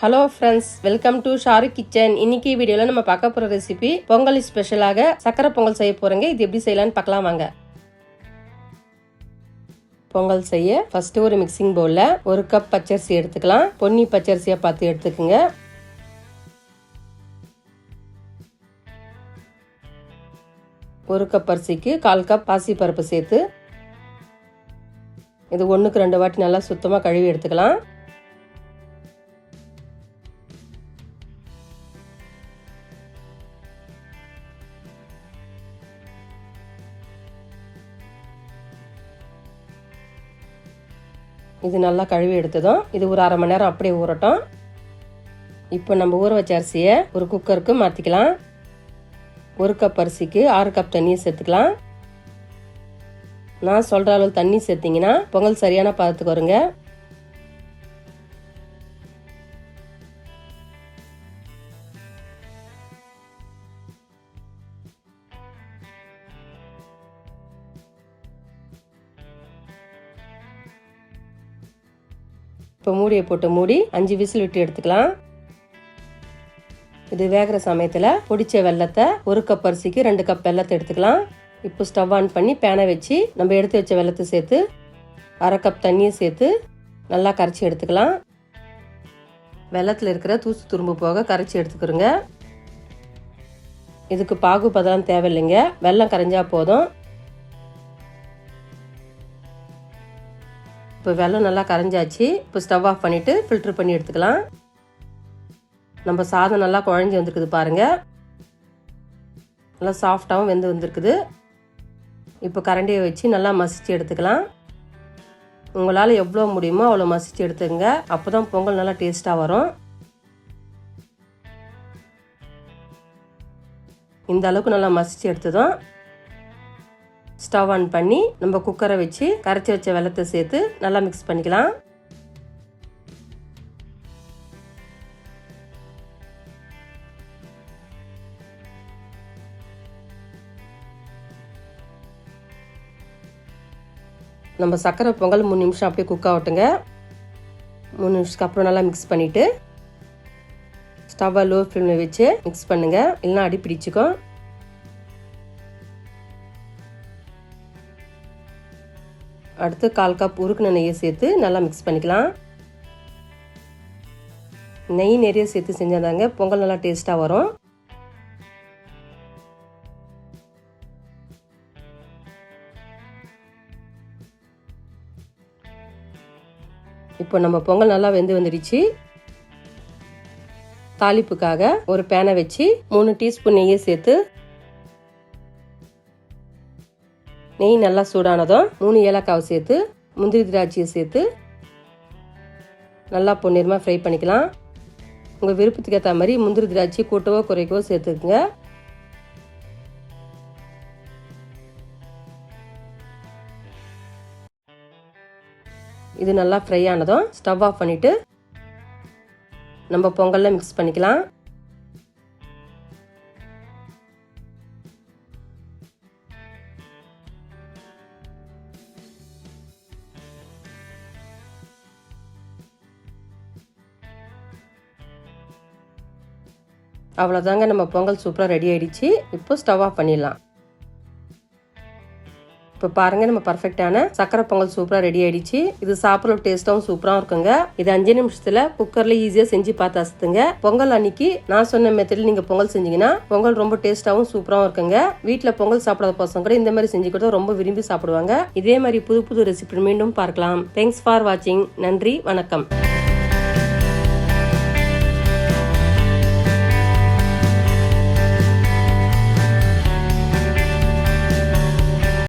Hello friends welcome to Sharu kitchen இன்னைக்கு வீடியோவில் நம்ம பார்க்க போகிற ரெசிபி பொங்கல் ஸ்பெஷலாக சக்கரை பொங்கல் செய்ய போகிறேங்க இது எப்படி செய்யலாம்னு பார்க்கலாம் வாங்க. பொங்கல் செய்ய ஃபர்ஸ்ட் ஒரு மிக்சிங் பவுலில் ஒரு கப் பச்சரிசி எடுத்துக்கலாம். பொன்னி பச்சரிசியாக பார்த்து எடுத்துக்கோங்க. ஒரு கப் அரிசிக்கு கால் கப் பாசி பருப்பு சேர்த்து இது ஒன்றுக்கு ரெண்டு வாட்டி நல்லா சுத்தமாக கழுவி எடுத்துக்கலாம். இது நல்லா கழுவி எடுத்ததும் இது ஒரு அரை மணி நேரம் அப்படியே ஊறட்டும். இப்போ நம்ம ஊற வச்ச அரிசியை ஒரு குக்கருக்கு மாற்றிக்கலாம் ஒரு கப் அரிசிக்கு ஆறு கப் தண்ணியை சேர்த்துக்கலாம். நான் சொல்கிற அளவு தண்ணி சேர்த்திங்கன்னா பொங்கல் சரியான பதத்துக்கு வருங்க. இப்போ மூடியை போட்டு மூடி அஞ்சு விசில் விட்டு எடுத்துக்கலாம். இது வேகிற சமயத்தில் பொடிச்ச வெள்ளத்தை ஒரு கப் அரிசிக்கு ரெண்டு கப் வெள்ளத்தை எடுத்துக்கலாம். இப்போ ஸ்டவ் ஆன் பண்ணி பேனை வச்சு நம்ம எடுத்து வச்ச வெள்ளத்தை சேர்த்து அரை கப் தண்ணியை சேர்த்து நல்லா கரைச்சி எடுத்துக்கலாம். வெள்ளத்தில் இருக்கிற தூசு துரும்பு போக கரைச்சி எடுத்துக்கிறோங்க இதுக்கு பாகு பதம் தேவையில்லைங்க. வெள்ளம் கரைஞ்சா போதும். இப்போ வெள்ளம் நல்லா கரைஞ்சாச்சு. இப்போ ஸ்டவ் ஆஃப் பண்ணிவிட்டு ஃபில்ட்ரு பண்ணி எடுத்துக்கலாம். நம்ம சாதம் நல்லா குழஞ்சி வந்திருக்குது பாருங்கள் நல்லா சாஃப்டாகவும் வெந்து வந்திருக்குது. இப்போ கரண்டியை வச்சு நல்லா மசிச்சு எடுத்துக்கலாம். உங்களால் எவ்வளோ முடியுமோ அவ்வளோ மசிச்சு எடுத்துங்க. அப்போ தான் பொங்கல் நல்லா டேஸ்ட்டாக வரும். இந்த அளவுக்கு நல்லா மசிச்சு எடுத்ததும் ஸ்டவ் ஆன் பண்ணி நம்ம குக்கரை வச்சு கரைச்சி வச்ச வெள்ளத்தை சேர்த்து நல்லா மிக்ஸ் பண்ணிக்கலாம். நம்ம சர்க்கரை பொங்கல் மூணு நிமிஷம் அப்படியே குக் ஆகட்டுங்க. மூணு நிமிஷத்துக்கு அப்புறம் நல்லா மிக்ஸ் பண்ணிவிட்டு ஸ்டவ்வை லோ ஃப்ளேமில் வச்சு மிக்ஸ் பண்ணுங்கள் இல்லைன்னா அடி பிடிச்சிக்கும் அடுத்து கால் கப் உருக்குன நெய்யை சேர்த்து நல்லா மிக்ஸ் பண்ணிக்கலாம். நெய் நிறைய சேர்த்து செஞ்சாதாங்க பொங்கல் நல்லா டேஸ்ட்டாக வரும். இப்போ நம்ம பொங்கல் நல்லா வெந்து வந்துடுச்சு. தாளிப்புக்காக ஒரு பேனை வச்சு மூணு டீஸ்பூன் நெய்யை சேர்த்து நெய் நல்லா சூடானதும் மூணு ஏலக்காவை சேர்த்து முந்திரி திராட்சையை சேர்த்து நல்லா பொன்னிறமாக ஃப்ரை பண்ணிக்கலாம். உங்கள் விருப்பத்துக்கு ஏற்ற மாதிரி முந்திரி திராட்சை கூட்டவோ குறைக்கவோ சேர்த்துக்குங்க. இது நல்லா ஃப்ரை ஆனதும் ஸ்டவ் ஆஃப் பண்ணிவிட்டு நம்ம பொங்கலில் மிக்ஸ் பண்ணிக்கலாம். அவ்வளோதாங்க நம்ம பொங்கல் சூப்பராக ரெடி ஆகிடுச்சு இப்போ ஸ்டவ் ஆஃப் பண்ணிடலாம். இப்போ பாருங்கள் நம்ம பர்ஃபெக்டான சக்கரை பொங்கல் சூப்பராக ரெடி ஆகிடுச்சு இது சாப்பிட்ற டேஸ்ட்டாகவும் சூப்பராகவும் இருக்குங்க. இது அஞ்சு நிமிஷத்தில் குக்கரில் ஈஸியாக செஞ்சு பார்த்து அசத்துங்க. பொங்கல் அன்னைக்கு நான் சொன்ன மெத்தடில் நீங்கள் பொங்கல் செஞ்சீங்கன்னா பொங்கல் ரொம்ப டேஸ்ட்டாகவும் சூப்பராகவும் இருக்குங்க. வீட்டில் பொங்கல் சாப்பிடாத பசங்க கூட இந்த மாதிரி செஞ்சு கொடுத்தா ரொம்ப விரும்பி சாப்பிடுவாங்க. இதே மாதிரி புது புது ரெசிபி மீண்டும் பார்க்கலாம். தேங்க்ஸ் ஃபார் வாட்சிங் நன்றி வணக்கம்.